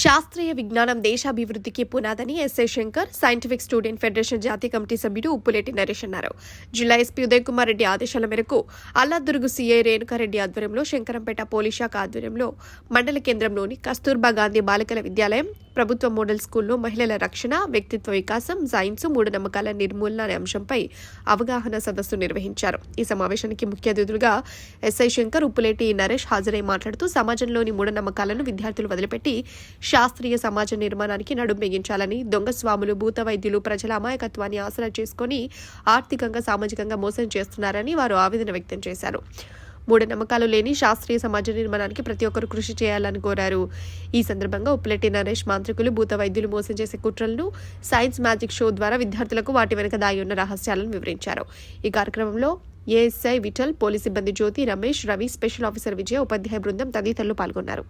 శాస్త్రీయ విజ్ఞానం దేశాభివృద్ధికి పునాదని S A Shankar scientific student federation జాతీయ కమిటీ సభ్యుడు ఉప్పులేటి నరేష్ అన్నారు. జిల్లా ఎస్పీ ఉదయ్ కుమార్ రెడ్డి ఆదేశాల మేరకు అల్లాదుర్గు సీఐ రేణుకారెడ్డి ఆధ్వర్యంలో శంకరంపేట పోలీస్ శాఖ ఆధ్వర్యంలో మండల కేంద్రంలోని కస్తూర్బా గాంధీ బాలికల విద్యాలయం ప్రభుత్వ మోడల్ స్కూల్లో మహిళల రక్షణ వ్యక్తిత్వ వికాసం సైన్స్ మూఢనమ్మకాల నిర్మూలన అనే అంశంపై అవగాహన సదస్సు నిర్వహించారు. ఈ సమావేశానికి ముఖ్య అతిథులుగా ఎస్ఐ శంకర్ ఉప్పులేటి నరేష్ హాజరై మాట్లాడుతూ సమాజంలోని మూఢనమ్మకాలను విద్యార్థులు వదిలిపెట్టి శాస్త్రీయ సమాజ నిర్మాణానికి నడుం బిగించాలని దొంగ స్వాములు భూత వైద్యులు ప్రజల అమాయకత్వాన్ని ఆసరా చేసుకుని ఆర్థికంగా సామాజికంగా మోసం చేస్తున్నారని వారు ఆవేదన వ్యక్తం చేశారు. మూఢనమ్మకాలు లేని శాస్త్రీయ సమాజ నిర్మాణానికి ప్రతి ఒక్కరు కృషి చేయాలని కోరారు. ఈ సందర్భంగా ఉప్పులెట్టి నరేష్ మాంత్రికులు భూత వైద్యులు మోసం చేసే కుట్రలను సైన్స్ మ్యాజిక్ షో ద్వారా విద్యార్థులకు వాటి వెనుక దాగి ఉన్న రహస్యాలను వివరించారు. ఈ కార్యక్రమంలో ఏఎస్ఐ విఠల్ పోలీస్ సిబ్బంది జ్యోతి రమేష్ రవి స్పెషల్ ఆఫీసర్ విజయ ఉపాధ్యాయ బృందం తదితరులు పాల్గొన్నారు.